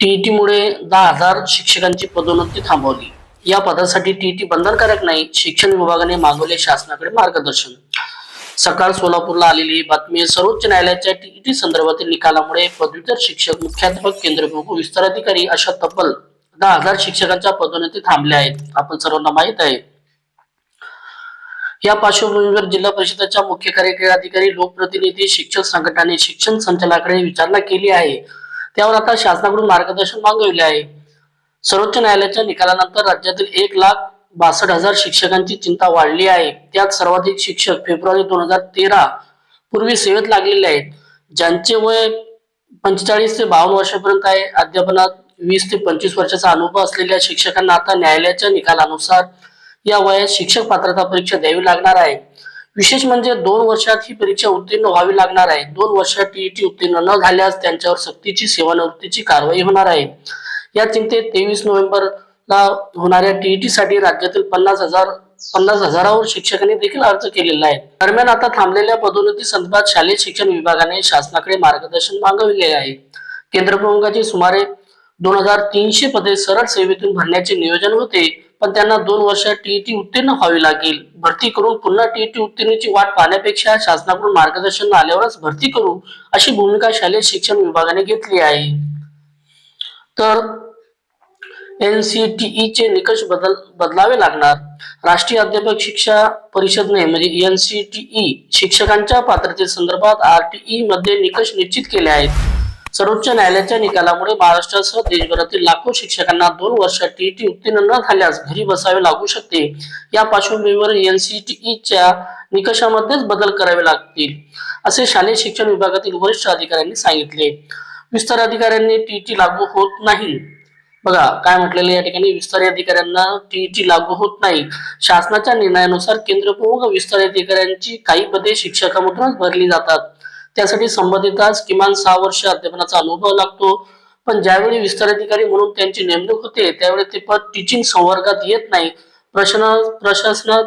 टीईटीमुळे दहा हजार शिक्षकांची पदोन्नती थांबवली. या पदासाठी टीईटी बंधनकारक नाही शिक्षण विभागाने मागवले शासनाकडे मार्गदर्शन. सकाळ सोलापूरला आलेली बातमी सर्वोच्च न्यायालयाच्या टीईटी संदर्भातील निकालामुळे पदवीधर शिक्षक मुख्याध्यापक केंद्र विस्ताराधिकारी अशा तब्बल दहा हजार शिक्षकांच्या पदोन्नती थांबल्या आहेत. आपण सर्वांना माहीत आहे या पार्श्वभूमीवर जिल्हा परिषदेच्या मुख्य कार्यकारी अधिकारी लोकप्रतिनिधी शिक्षक संघटनाने शिक्षण संचालकाकडे विचारणा केली आहे. त्यावर आता शासनाकडून मार्गदर्शन मागविले आहे. सर्वोच्च न्यायालयाच्या निकालानंतर राज्यातील एक लाख बासष्ट हजार शिक्षकांची चिंता वाढली आहे. त्यात सर्वाधिक शिक्षक फेब्रुवारी दोन हजार तेरा पूर्वी सेवेत लागलेले आहेत. ज्यांचे वय पंचेचाळीस ते बावन्न वर्षापर्यंत आहे. अध्यापनात वीस ते पंचवीस वर्षाचा अनुभव असलेल्या शिक्षकांना आता न्यायालयाच्या निकालानुसार या वयात शिक्षक पात्रता परीक्षा द्यावी लागणार आहे. विशेष म्हणजे दोन वर्षात ही परीक्षा उत्तीर्ण व्हावी लागणार आहे. दोन वर्षात टीईटी उत्तीर्ण न झाल्यास त्यांच्यावर सक्तीची सेवानिवृत्तीची कारवाई होणार आहे. या चिंतेत तेवीस नोव्हेंबरला होणाऱ्या टीईटी साठी राज्यातील पन्नास हजार पन्नास हजारावर शिक्षकांनी देखील अर्ज केलेला आहे. दरम्यान आता थांबलेल्या पदोन्नती संदर्भात शालेय शिक्षण विभागाने शासनाकडे मार्गदर्शन मागविले आहे. केंद्र प्रमुखांची सुमारे दोन हजार तीनशे पदे सरळ सेवेतून भरण्याचे नियोजन होते पण त्यांना दोन वर्ष टीईटी उत्तीर्ण व्हावी लागेल. भरती करून पुन्हा टीईटी उत्तीर्णची वाट पाहण्यापेक्षा शासनाकडून मार्गदर्शन आल्यावरच भरती करू अशी भूमिका शालेय शिक्षण विभागाने घेतली आहे. तर एनसीटीई चे निकष बदल बदलावे लागणार. राष्ट्रीय अध्यापक शिक्षा परिषदने म्हणजे एनसीटीई शिक्षकांच्या पात्रते संदर्भात आरटीई मध्ये निकष निश्चित केले आहेत. सर्वोच्च न्यायालयाच्या निकालामुळे महाराष्ट्रासह देशभरातील लाखो शिक्षकांना दोन वर्षात टीईटी उत्तीर्ण न झाल्यास घरी बसावे लागू शकते. या पार्श्वभूमीवर एनसीटीईच्या निकषामध्येच बदल करावे लागतील असे शालेय शिक्षण विभागातील वरिष्ठ अधिकाऱ्यांनी सांगितले. विस्तार अधिकाऱ्यांनी टीईटी लागू होत नाही. बघा काय म्हटलेलं या ठिकाणी? विस्तारी अधिकाऱ्यांना टीईटी लागू होत नाही. शासनाच्या निर्णयानुसार केंद्र प्रमुख विस्तारी अधिकाऱ्यांची काही पदे शिक्षकामधूनच भरली जातात. त्यासाठी संबंधितास किमान सहा वर्ष अध्यापनाचा अनुभव लागतो. पण ज्यावेळी विस्तार अधिकारी म्हणून त्यांची नेमणूक होते त्यावेळी ते पद टीचिंग संवर्गात येत नाही. प्रश्न प्रशासनात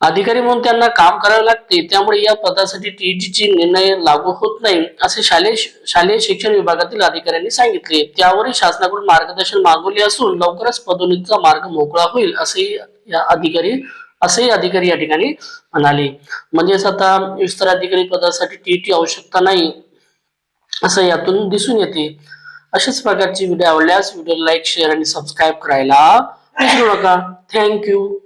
अधिकारी म्हणून त्यांना काम करावे लागते. त्यामुळे या पदासाठी टीईटीची निर्णय लागू होत नाही असे शालेय शालेय शिक्षण विभागातील अधिकाऱ्यांनी सांगितले. त्यावरही शासनाकडून मार्गदर्शन मागवले असून लवकरच पदोन्नतीचा मार्ग मोकळा होईल असेही या अधिकारी असेही अधिकारी या ठिकाणी म्हणाले. म्हणजेच आता विस्तार अधिकारी पदासाठी टीईटी आवश्यकता नाही असं यातून दिसून येते. अशाच प्रकारची व्हिडिओ आवडल्यास व्हिडिओ लाईक शेअर आणि सबस्क्राईब करायला विसरू नका. थँक्यू